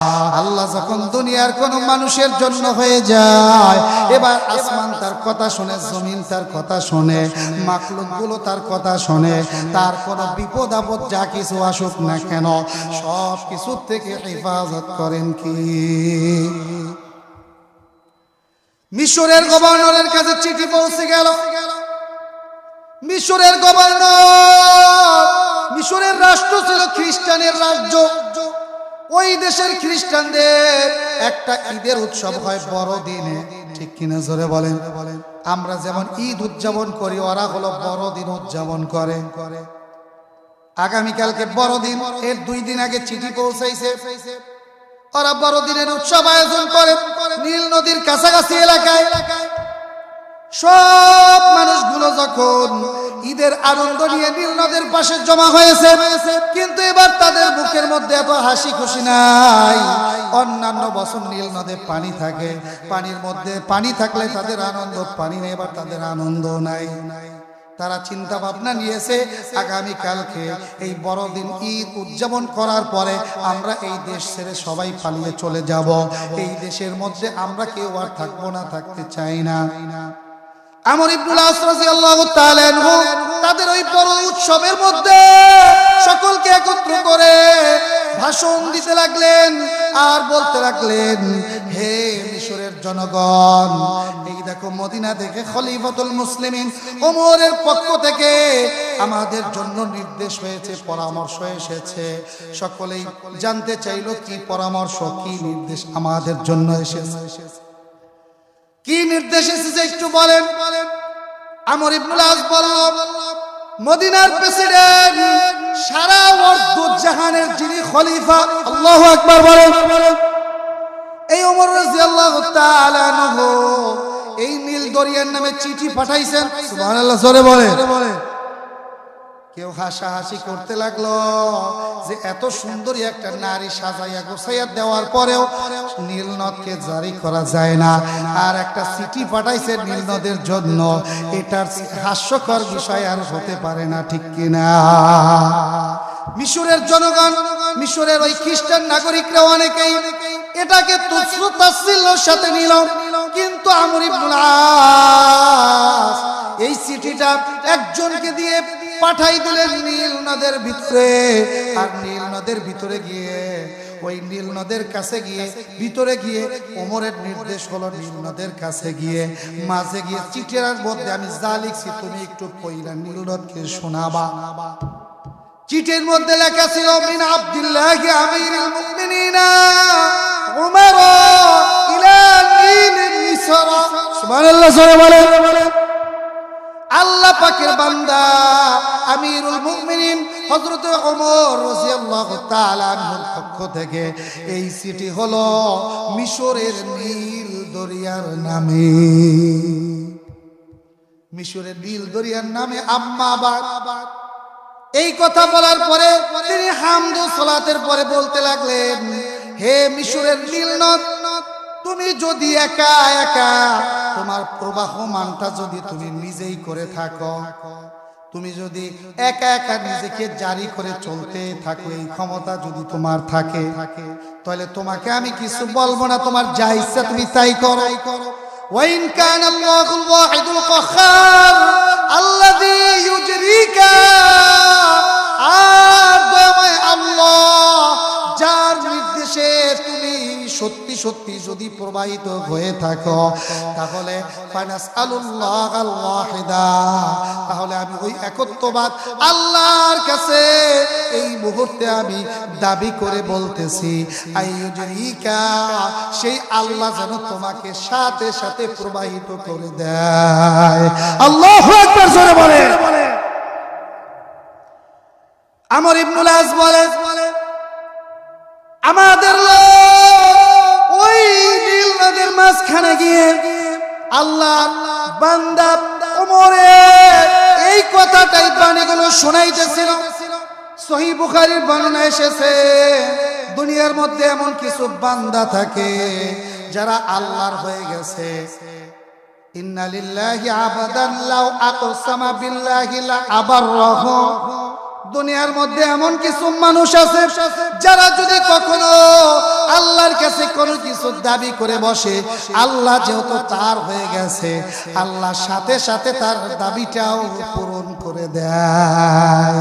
আল্লাহ যখন দুনিয়ার কোন মানুষের জন্য হয়ে যায়, এবার আসমান তার কথা শুনে, জমিন তার কথা শুনে মাকলুকগুলো তার কথা শুনে, তার কোনো বিপদ আপদ যা কিছু আসুক না কেন, সব কিছু থেকে হেফাজত করেন কি? মিশরের গভর্নরের কাছে চিঠি পৌঁছে গেল। মিশরের গভর্নর দেশের খ্রিস্টানদের একটা ঈদের উৎসব হয় বড়দিনে। ঠিক কিনা জোরে বলেন? আমরা যেমন ঈদ উদযাপন করি, ওরা হলো বড়দিন উদযাপন করে। আগামীকালকে বড়দিন, এর দুই দিন আগে চিঠি পৌঁছাইছে। ওরা বড়দিনের উৎসব আয়োজন করে নীল নদীর কাছাকাছি এলাকায়। সব মানুষগুলো যখন ঈদের আনন্দ নিয়ে নীল নদের পাশে জমা হয়েছে। কিন্তু এবার তাদের বুকের মধ্যে এত হাসি খুশি নাই। অন্যান্য বছর নীল নদে পানি থাকে। পানির মধ্যে পানি থাকলে তাদের আনন্দ, পানি নেই, এবার তাদের আনন্দ নাই। তারা চিন্তা ভাবনা নিয়েছে আগামী কালকে এই বড়দিন ঈদ উদযাপন করার পরে আমরা এই দেশ ছেড়ে সবাই পালিয়ে চলে যাব। এই দেশের মধ্যে আমরা কেউ আর থাকব না, থাকতে চাই না। আমর ইবনুল আস রাদিয়াল্লাহু তাআলা তাদের ওই বড় উৎসবের মধ্যে সকলকে একত্র করে ভাষণ দিতে লাগলেন আর বলতে লাগলেন, হে মিশরের জনগণ, এই দেখো মদিনা থেকে ওমরের পক্ষ থেকে আমাদের জন্য নির্দেশ হয়েছে, পরামর্শ এসেছে। সকলেই জানতে চাইলো কি পরামর্শ, কি নির্দেশ আমাদের জন্য এসেছে। কি নির্দেশ এসেছে একটু বলেন? আমর ইবনুল আস বলল মদিনার প্রেসিডেন্ট সারা অর্ধ জাহানের যিনি খলিফা, আল্লাহ আকবার বলেন। এই ওমর রাদিয়াল্লাহু তাআলা এই নীল দরিয়ার নামে চিঠি পাঠাইছেন। সুবহানাল্লাহ, জোরে বলে কেউ হাসাহাসি করতে লাগল যে এত সুন্দরী একটা নারী সাজাইয়া গোছাইয়া দেওয়ার পরেও নীলনদকে জারি করা যায় না। আর একটা চিঠি পাঠাইছে নীলনদের জন্য। এটার হাস্যকর বিষয় আর হতে পারে না, ঠিক কিনা? মিশরের জনগণ, মিশরের ওই খ্রিস্টান নাগরিকরা অনেকেই এটাকে তুচ্ছ তাচ্ছিল্যর সাথে নিল। কিন্তু আমর ইবনুল আস চিঠিটা একজনকে দিয়ে পাঠাই দিলেন নীল নদের ভিতরে। আর নীল নদের ভিতরে গিয়ে, ওই নীল নদের কাছে গিয়ে, ভিতরে গিয়ে ওমরের নির্দেশ হলো নীল নদের কাছে গিয়ে, মাঝে গিয়ে চিঠির মধ্যে আমি যা লিখছি তুমি একটু পইলা নীল নদকে শোনাবা। চিঠির মধ্যে লেখা ছিল, মিন আব্দুল্লাহ আমিরুল মুমিনিনা, উমর ইলা নীল মিসর। সুবহানাল্লাহ সরে বলে আল্লাহ পাকের বান্দা, আমিরুল মুমিনিন হযরত ওমর রাদিয়াল্লাহু তাআলা পক্ষ থেকে এই সিটি হলো মিশরের নীল দরিয়ার নামে। মিশরের নীল দরিয়ার নামে আম্মাবাদ। এই কথা বলার পরে তিনি হামদু সালাতের পরে বলতে লাগলেন, হে মিশরের নীল নদ তুমি যদি একা একা তোমার প্রবাহমানটা যদি তুমি নিজেই করে থাকো তুমি যদি একা একা নিজেকে জারি করে চলতে থাকো এই ক্ষমতা যদি তোমার থাকে তাহলে তোমাকে আমি কিছু বলবো না তোমার যা ইচ্ছা তুমি তাই করো وإن كان الله الواحد القهار الذي يجريك সত্যি সত্যি যদি প্রবাহিত হয়ে থাকো, তাহলে তাহলে আমি ওই একত্ববাদ আল্লাহর কাছে এই মুহূর্তে আমি দাবি করে বলতেছি সেই আল্লাহ যেন তোমাকে সাথে সাথে প্রবাহিত করে দেয়। আল্লাহ বলে আমর ইবনুল আজ বলে আমাদের লোক মাঝখানে গিয়ে আল্লাহ বান্দা ওমরে এই কথাটাই প্রাণীগুলো শোনাইতেছিল। সহি বুখারীর বর্ণনা এসেছে, দুনিয়ার মধ্যে এমন কিছু বান্দা থাকে যারা আল্লাহর হয়ে গেছে। ইন্না লিল্লাহি আবাদান আকসামা বিল্লাহি লা দুনিয়ার মধ্যে এমন কিছু মানুষ আছে, যারা যদি কখনো আল্লাহর কাছে কোনো কিছু দাবি করে বসে, আল্লাহ যেহেতু তার হয়ে গেছে, আল্লাহ সাথে সাথে তার দাবিটাও পূরণ করে দেয়।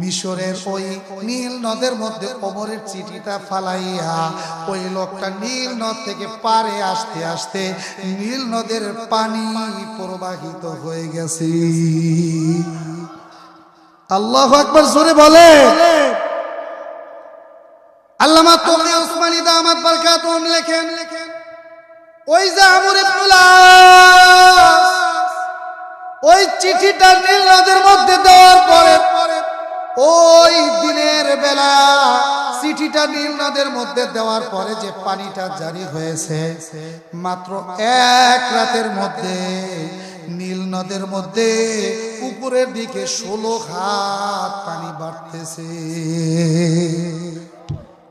মিশরের ওই নীল নদের মধ্যে ওমরের চিঠিটা ফালাইয়া ওই লোকটা নীল নদ থেকে পারে আসতে আসতে নীল নদের পানি প্রবাহিত হয়ে গেছে। আল্লাহ একবার জোরে বলে। আল্লামা তোমরি ওসমানী দামাত বরকাতুম লেখেন ওই যে আমর ইবনুল ওই চিঠিটা নীল নদের মধ্যে দেওয়ার পরে ওই দিনের বেলা চিঠিটা নীল নদের মধ্যে দেওয়ার পরে যে পানিটা জারি হয়েছে মাত্র এক রাতের মধ্যে নীল নদের মধ্যে উপরের দিকে ষোলো হাত পানি বাড়তেছে।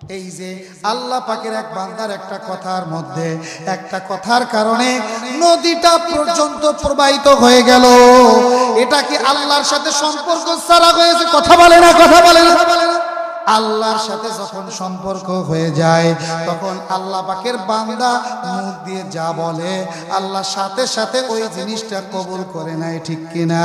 এই যে আল্লাহ পাকের এক বান্দার একটা কথার মধ্যে, একটা কথার কারণে নদীটা পর্যন্ত প্রবাহিত হয়ে গেল। এটা কি আল্লাহর সাথে সম্পর্ক সারা হয়েছে? কথা বলে না, কথা বলে না। আল্লাহর সাথে যখন সম্পর্ক হয়ে যায়, তখন আল্লাহ পাকের বান্দা মুখ দিয়ে যা বলে, আল্লাহ সাথে সাথে ওই জিনিসটা কবুল করে নেয়, ঠিক কিনা?